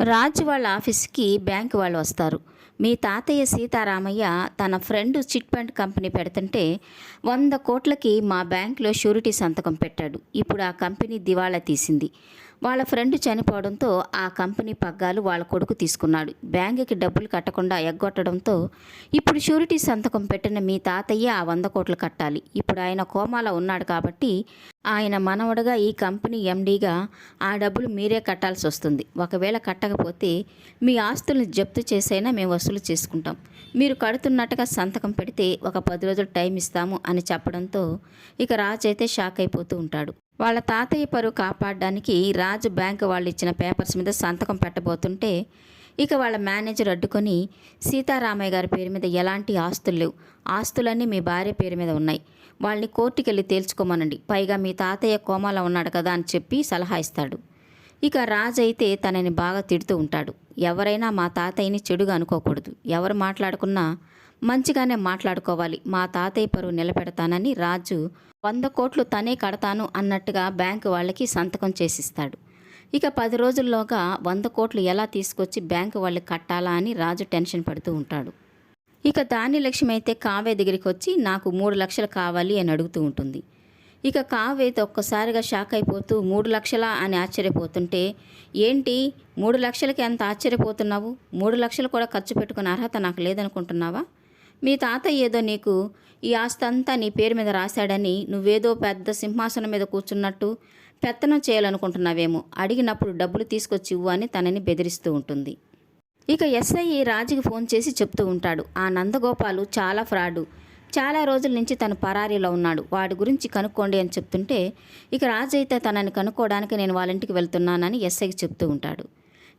రాజు వాళ్ళ ఆఫీస్కి బ్యాంక్ వాళ్ళు వస్తారు. మీ తాతయ్య సీతారామయ్య తన ఫ్రెండ్ చిట్ ఫండ్ కంపెనీ పెడుతుంటే వంద కోట్లకి మా బ్యాంకులో షూరిటీ సంతకం పెట్టాడు. ఇప్పుడు ఆ కంపెనీ దివాళా తీసింది. వాళ్ళ ఫ్రెండ్ చనిపోవడంతో ఆ కంపెనీ పగ్గాలు వాళ్ళ కొడుకు తీసుకున్నాడు. బ్యాంకుకి డబ్బులు కట్టకుండా ఎగ్గొట్టడంతో ఇప్పుడు షూరిటీ సంతకం పెట్టిన మీ తాతయ్య ఆ వంద కోట్లు కట్టాలి. ఇప్పుడు ఆయన కోమాలో ఉన్నాడు కాబట్టి ఆయన మనవడగా ఈ కంపెనీ ఎండీగా ఆ డబ్బులు మీరే కట్టాల్సి వస్తుంది. ఒకవేళ కట్టకపోతే మీ ఆస్తుల్ని జప్తు చేసైనా మేము వసూలు చేసుకుంటాం. మీరు కడుతున్నట్టుగా సంతకం పెడితే ఒక పది రోజులు టైం ఇస్తాము అని చెప్పడంతో ఇక రాజు అయితే షాక్ అయిపోతూ ఉంటాడు. వాళ్ళ తాతయ్య పరువు కాపాడడానికి రాజు బ్యాంకు వాళ్ళు ఇచ్చిన పేపర్స్ మీద సంతకం పెట్టబోతుంటే ఇక వాళ్ళ మేనేజర్ అడ్డుకొని సీతారామయ్య గారి పేరు మీద ఎలాంటి ఆస్తులు లేవు. ఆస్తులన్నీ మీ భార్య పేరు మీద ఉన్నాయి. వాళ్ళని కోర్టుకి వెళ్ళి తేల్చుకోమనండి. పైగా మీ తాతయ్య కోమాలో ఉన్నాడు కదా అని చెప్పి సలహా ఇస్తాడు. ఇక రాజు అయితే తనని బాగా తిడుతూ ఉంటాడు. ఎవరైనా మా తాతయ్యని చెడుగా అనుకోకూడదు. ఎవరు మాట్లాడుకున్నా మంచిగానే మాట్లాడుకోవాలి. మా తాతయ్య పరువు నిలబెడతానని రాజు వంద కోట్లు తనే కడతాను అన్నట్టుగా బ్యాంకు వాళ్ళకి సంతకం చేసిస్తాడు. ఇక పది రోజుల్లోగా వంద కోట్లు ఎలా తీసుకొచ్చి బ్యాంకు వాళ్ళకి కట్టాలా అని రాజు టెన్షన్ పడుతూ ఉంటాడు. ఇక దాని లక్ష్యం అయితే కావ్య దగ్గరికి వచ్చి నాకు మూడు లక్షలు కావాలి అని అడుగుతూ ఉంటుంది. ఇక కావ్య ఒక్కసారిగా షాక్ అయిపోతూ మూడు లక్షలా అని ఆశ్చర్యపోతుంటే ఏంటి? మూడు లక్షలకి ఎంత ఆశ్చర్యపోతున్నావు? మూడు లక్షలు కూడా ఖర్చు పెట్టుకునే అర్హత నాకు లేదనుకుంటున్నావా? మీ తాత ఏదో నీకు ఈ ఆస్తి అంతా నీ పేరు మీద రాశాడని నువ్వేదో పెద్ద సింహాసనం మీద కూర్చున్నట్టు పెత్తనం చేయాలనుకుంటున్నావేమో. అడిగినప్పుడు డబ్బులు తీసుకొచ్చి ఇవ్వు అని తనని బెదిరిస్తూ ఉంటుంది. ఇక ఎస్ఐ రాజుకి ఫోన్ చేసి చెప్తూ ఉంటాడు. ఆ నందగోపాలు చాలా ఫ్రాడు. చాలా రోజుల నుంచి తను పరారీలో ఉన్నాడు. వాడి గురించి కనుక్కోండి అని చెప్తుంటే ఇక రాజు అయితే తనని కనుక్కోవడానికి నేను వాళ్ళ ఇంటికి వెళ్తున్నానని ఎస్ఐకి చెప్తూ ఉంటాడు.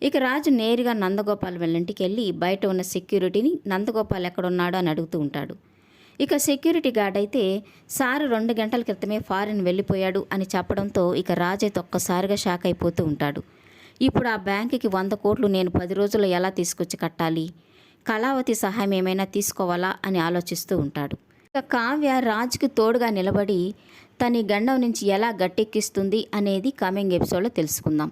ఇక రాజు నేరుగా నందగోపాల్ వెళ్ళింటికి వెళ్ళి బయట ఉన్న సెక్యూరిటీని నందగోపాల్ ఎక్కడున్నాడో అని అడుగుతూ ఉంటాడు. ఇక సెక్యూరిటీ గార్డ్ అయితే సారు రెండు గంటల క్రితమే ఫారిన్ వెళ్ళిపోయాడు అని చెప్పడంతో ఇక రాజైతే ఒక్కసారిగా షాక్ అయిపోతూ ఉంటాడు. ఇప్పుడు ఆ బ్యాంకుకి వంద కోట్లు నేను పది రోజుల్లో ఎలా తీసుకొచ్చి కట్టాలి? కళావతి సహాయం ఏమైనా తీసుకోవాలా? అని ఆలోచిస్తూ ఉంటాడు. ఇక కావ్య రాజుకి తోడుగా నిలబడి తన గండం నుంచి ఎలా గట్టెక్కిస్తుంది? అనేది కమింగ్ ఎపిసోడ్లో తెలుసుకుందాం.